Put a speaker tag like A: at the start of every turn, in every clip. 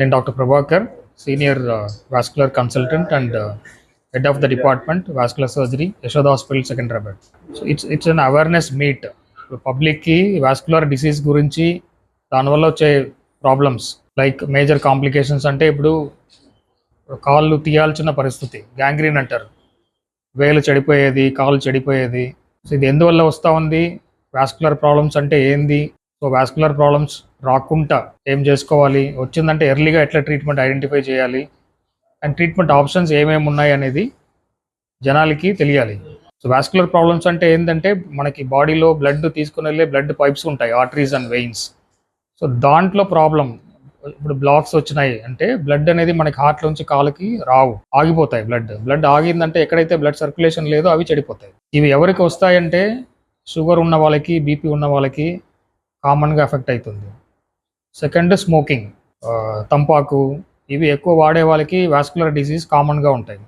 A: నేను doctor Prabhakar senior uh, vascular consultant and uh, head of the department vascular surgery Yashoda hospital Secunderabad so it's it's an awareness meet పబ్లిక్కి vascular disease గురించి దానివల్ల వచ్చే problems like major complications అంటే ఇప్పుడు కాళ్ళు తీయాల్సిన పరిస్థితి గ్యాంగ్రీన్ అంటారు. వేలు చెడిపోయేది కాళ్ళు చెడిపోయేది. సో ఇది ఎందువల్ల వస్తూ ఉంది? వాస్కులర్ ప్రాబ్లమ్స్ అంటే ఏంది? సో వాస్కులర్ ప్రాబ్లమ్స్ రాకుండా ఏం చేసుకోవాలి? వచ్చిందంటే ఎర్లీగా ఎట్లా ట్రీట్మెంట్ ఐడెంటిఫై చేయాలి? అండ్ ట్రీట్మెంట్ ఆప్షన్స్ ఏమేమి ఉన్నాయి అనేది జనాలకి తెలియాలి. సో వాస్కులర్ ప్రాబ్లమ్స్ అంటే ఏంటంటే మనకి బాడీలో బ్లడ్ తీసుకుని వెళ్ళే బ్లడ్ పైప్స్ ఉంటాయి ఆర్టరీస్ అండ్ వెయిన్స్ సో దాంట్లో ప్రాబ్లం ఇప్పుడు బ్లాక్స్ వచ్చినాయి అంటే బ్లడ్ అనేది మనకి హార్ట్ నుంచి కాలుకి రావు ఆగిపోతాయి బ్లడ్ బ్లడ్ ఆగిందంటే ఎక్కడైతే బ్లడ్ సర్క్యులేషన్ లేదో అవి చెడిపోతాయి. ఇవి ఎవరికి వస్తాయంటే షుగర్ ఉన్న వాళ్ళకి బీపీ ఉన్న వాళ్ళకి కామన్గా ఎఫెక్ట్ అవుతుంది సెకండ్ స్మోకింగ్. తంపాకు ఇవి ఎక్కువ వాడే వాళ్ళకి వాస్కులర్ డిసీజ్ కామన్గా ఉంటాయి.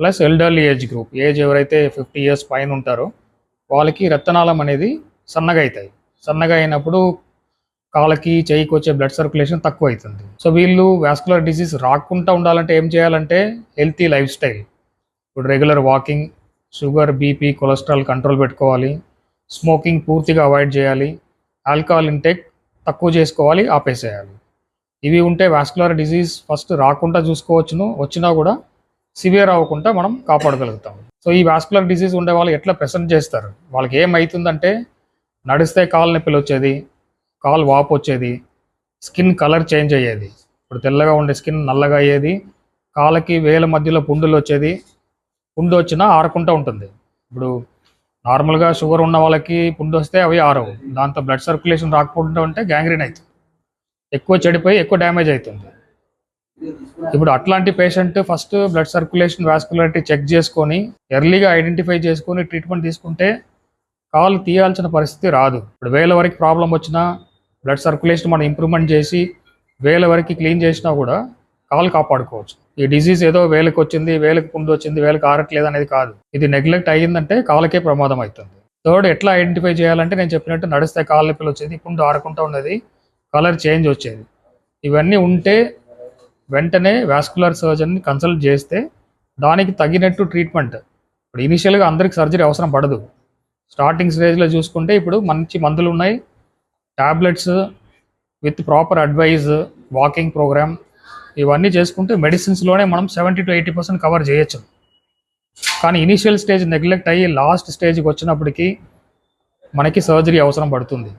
A: Plus elderly age group. Age ఎవరైతే ఫిఫ్టీ ఇయర్స్ పైన ఉంటారో వాళ్ళకి రక్తనాళం అనేది సన్నగా అవుతాయి. సన్నగా అయినప్పుడు కాళ్ళకి చేయికి వచ్చే బ్లడ్ సర్క్యులేషన్ తక్కువ అవుతుంది. సో వీళ్ళు వాస్కులర్ డిసీజ్ రాకుండా ఉండాలంటే ఏం చేయాలంటే హెల్తీ లైఫ్ స్టైల్. ఇప్పుడు regular walking sugar BP cholesterol control పెట్టుకోవాలి. స్మోకింగ్ పూర్తిగా అవాయిడ్ చేయాలి. ఆల్కహాల్ ఇంటేక్ తక్కువ చేసుకోవాలి ఆపేసేయాలి. ఇవి ఉంటే వాస్కులర్ డిసీజ్ ఫస్ట్ రాకుండా చూసుకోవచ్చును వచ్చినా కూడా సివియర్ అవ్వకుండా మనం కాపాడగలుగుతాం. సో ఈ వాస్కులర్ డిజీజ్ ఉండే వాళ్ళు ఎట్లా ప్రెసెంట్ చేస్తారు? వాళ్ళకి ఏమవుతుందంటే నడిస్తే కాలు నొప్పులు వచ్చేది కాలు వాపు వచ్చేది స్కిన్ కలర్ చేంజ్ అయ్యేది. ఇప్పుడు తెల్లగా ఉండే స్కిన్ నల్లగా అయ్యేది కాళ్ళకి వేల మధ్యలో పుండులు వచ్చేది పుండు వచ్చినా ఆరకుండా ఉంటుంది. ఇప్పుడు నార్మల్గా షుగర్ ఉన్న వాళ్ళకి పుండు వస్తే అవి ఆరవు. దాంతో బ్లడ్ సర్క్యులేషన్ రాకుండా ఉంటే గ్యాంగ్రీన్ అవుతుంది ఎక్కువ చెడిపోయి ఎక్కువ డ్యామేజ్ అవుతుంది ఇప్పుడు అట్లాంటి patient first blood circulation vascularity check చేసుకొని ఎర్లీగా ఐడెంటిఫై చేసుకొని ట్రీట్మెంట్ తీసుకుంటే కాలు తీయాల్సిన పరిస్థితి రాదు. ఇప్పుడు వేల వరకు ప్రాబ్లం వచ్చినా బ్లడ్ సర్క్యులేషన్ మనం ఇంప్రూవ్మెంట్ చేసి వేల వరకు క్లీన్ చేసినా కూడా కాలు కాపాడుకోవచ్చు. ఈ డిసీజ్ ఏదో వేలకు వచ్చింది వేలకు పుండు వచ్చింది వేలకు ఆరట్లేదు అనేది కాదు. ఇది నెగ్లెక్ట్ అయ్యిందంటే కాళ్ళకే ప్రమాదం అవుతుంది థర్డ్ ఎట్లా ఐడెంటిఫై చేయాలంటే నేను చెప్పినట్టు నడిస్తే కాళ్ళ నొప్పులు వచ్చేది పుండు ఆరకుండా ఉన్నది కలర్ చేంజ్ వచ్చేది. ఇవన్నీ ఉంటే వెంటనే వాస్కులర్ సర్జన్ని కన్సల్ట్ చేస్తే దానికి తగినట్టు ట్రీట్మెంట్ ఇప్పుడు ఇనిషియల్గా అందరికి సర్జరీ అవసరం పడదు. స్టార్టింగ్ స్టేజ్లో చూసుకుంటే ఇప్పుడు మంచి మందులు ఉన్నాయి. Tablets with proper advise walking program ఇవన్నీ చేసుకుంటే మెడిసిన్స్లోనే మనం seventy two eighty percent cover చేయొచ్చు. కానీ ఇనిషియల్ స్టేజ్ నెగ్లెక్ట్ అయ్యి లాస్ట్ స్టేజ్కి వచ్చినప్పటికీ మనకి సర్జరీ అవసరం పడుతుంది.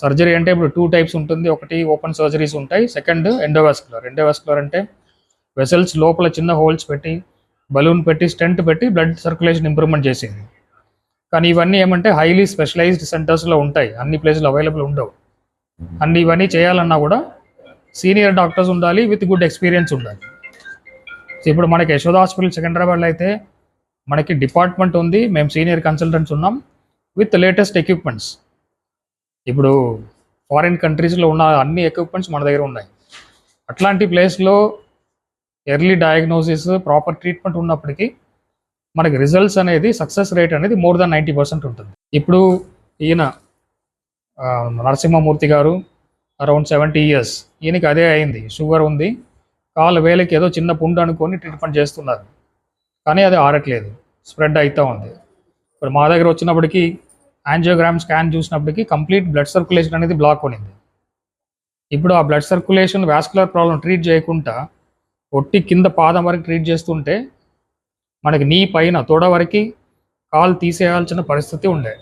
A: సర్జరీ అంటే ఇప్పుడు టూ టైప్స్ ఉంటుంది. ఒకటి ఓపెన్ సర్జరీస్ ఉంటాయి. సెకండ్ ఎండోవాస్కులర్ ఎండోవాస్కులర్ అంటే వెసల్స్ లోపల చిన్న హోల్స్ పెట్టి బలూన్ పెట్టి స్టెంట్ పెట్టి బ్లడ్ సర్క్యులేషన్ ఇంప్రూవ్మెంట్ చేసేది. కానీ ఇవన్నీ ఏమంటే హైలీ స్పెషలైజ్డ్ సెంటర్స్లో ఉంటాయి. అన్ని ప్లేసులు అవైలబుల్ ఉండవు. అన్ని ఇవన్నీ చేయాలన్నా కూడా సీనియర్ డాక్టర్స్ ఉండాలి విత్ గుడ్ ఎక్స్పీరియన్స్ ఉండాలి. ఇప్పుడు మనకి యశోద హాస్పిటల్ సికింద్రాబాద్లో అయితే మనకి డిపార్ట్మెంట్ ఉంది మేము సీనియర్ కన్సల్టెంట్స్ ఉన్నాం విత్ లేటెస్ట్ ఎక్విప్మెంట్స్. ఇప్పుడు ఫారిన్ కంట్రీస్లో ఉన్న అన్ని ఎక్విప్మెంట్స్ మన దగ్గర ఉన్నాయి. అట్లాంటి ప్లేస్లో ఎర్లీ డయాగ్నోసిస్ ప్రాపర్ ట్రీట్మెంట్ ఉన్నప్పటికీ మనకి రిజల్ట్స్ అనేది సక్సెస్ రేట్ అనేది మోర్ దాన్ నైంటీ పర్సెంట్ ఉంటుంది. ఇప్పుడు ఈయన నరసింహమూర్తి గారు అరౌండ్ సెవెంటీ ఇయర్స్. ఈయనకి అదే అయింది. షుగర్ ఉంది. కాలు వేలకి ఏదో చిన్న పుండు అనుకొని ట్రీట్మెంట్ చేస్తున్నారు. కానీ అది ఆరట్లేదు. స్ప్రెడ్ అవుతూ ఉంది. ఇప్పుడు మా దగ్గర వచ్చినప్పటికీ యాంజియోగ్రామ్ స్కాన్ చూసినప్పటికీ కంప్లీట్ బ్లడ్ సర్క్యులేషన్ అనేది బ్లాక్ ఉన్నింది ఇప్పుడు ఆ blood circulation vascular problem treat చేయకుండా ఒట్టి కింద పాదం వరకు ట్రీట్ చేస్తుంటే మనకి నీ పైన తోడ వరకు కాలు తీసేయాల్సిన పరిస్థితి ఉండే.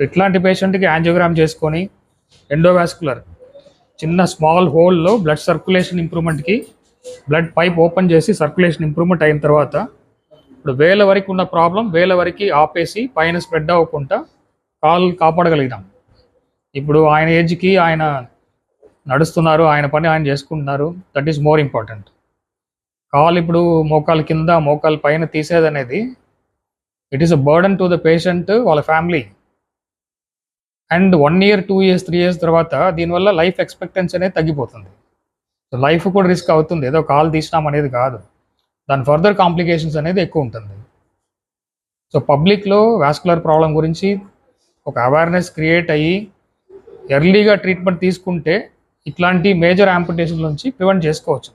A: ఇట్లాంటి పేషెంట్కి యాంజియోగ్రామ్ చేసుకొని ఎండోవాస్కులర్ చిన్న స్మాల్ హోల్లో బ్లడ్ సర్క్యులేషన్ ఇంప్రూవ్మెంట్కి బ్లడ్ పైప్ ఓపెన్ చేసి సర్క్యులేషన్ ఇంప్రూవ్మెంట్ అయిన తర్వాత ఇప్పుడు వేల వరకు ఉన్న ప్రాబ్లం వేల వరకు ఆపేసి పైన స్ప్రెడ్ అవ్వకుండా కాలు కాపాడగలిగినాం. ఇప్పుడు ఆయన ఏజ్కి ఆయన నడుస్తున్నారు ఆయన పని ఆయన చేసుకుంటున్నారు. దట్ ఈస్ మోర్ ఇంపార్టెంట్ కాలు ఇప్పుడు మోకాలు కింద మోకాలు పైన తీసేది అనేది it is a burden to the patient వాళ్ళ family and one year two years three years తర్వాత దీనివల్ల లైఫ్ ఎక్స్పెక్టెన్సీ అనేది తగ్గిపోతుంది. సో లైఫ్ కూడా రిస్క్ అవుతుంది. ఏదో కాల్ తీసినాం అనేది కాదు. దాని ఫర్దర్ కాంప్లికేషన్స్ అనేది ఎక్కువ ఉంటుంది. సో పబ్లిక్లో వాస్కులర్ ప్రాబ్లం గురించి ఒక అవేర్నెస్ క్రియేట్ అయ్యి ఎర్లీగా ట్రీట్మెంట్ తీసుకుంటే ఇట్లాంటి మేజర్ యాంపుటేషన్ నుంచి ప్రివెంట్ చేసుకోవచ్చు.